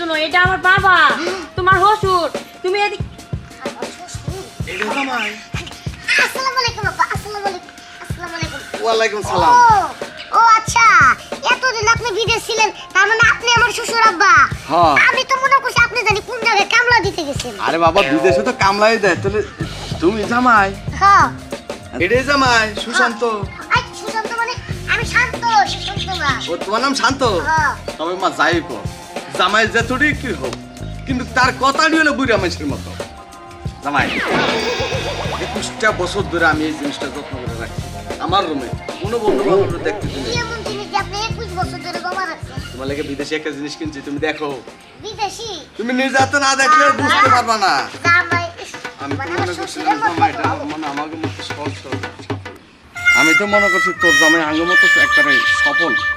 এটা আমার বাবা তোমার হসুর তুমি এদিক আসসালামু আলাইকুম আপা আসসালামু আলাইকুম আসসালামু আলাইকুম। ওয়ালাইকুম ও সালাম। ও আচ্ছা এতদিন আপনি বিদেশ ছিলেন তার মানে আপনি আমার শ্বশুর আব্বা। হ্যাঁ। আমি তো মনে করছি আপনি জানি কোন জায়গায় কামলা দিতে গেছেন। আরে বাবা বিদেশে তো কামলাই দেয় তাহলে তুমি জামাই। হ্যাঁ। এটাই জামাই সুশান্ত। আই সুশান্ত মানে আমি শান্ত সুশান্ত না ও তোমার নাম শান্ত? হ্যাঁ। তবে মা যাই কো জামাই যেতটি কি হোক কিন্তু তার কথাটি হলো বুড়া মানুষের মতো। জামাই একুশটা বছর ধরে আমি এই জিনিসটা যত্ন করে রাখছি। আমার রুমে কোনো বন্ধু বান্ধব দেখতে রাখছেন তোমার লাগে বিদেশে একটা জিনিস কিনছি তুমি দেখো। তুমি নিজে না দেখলে বুঝতে পারবা না। আমি তো মানে করছিলাম জামাইটা ভালো। মানে আমাকে মতো সহজ আমি তো মনে করছি তোর জামাই আঙ্গ মতো একটা সফল।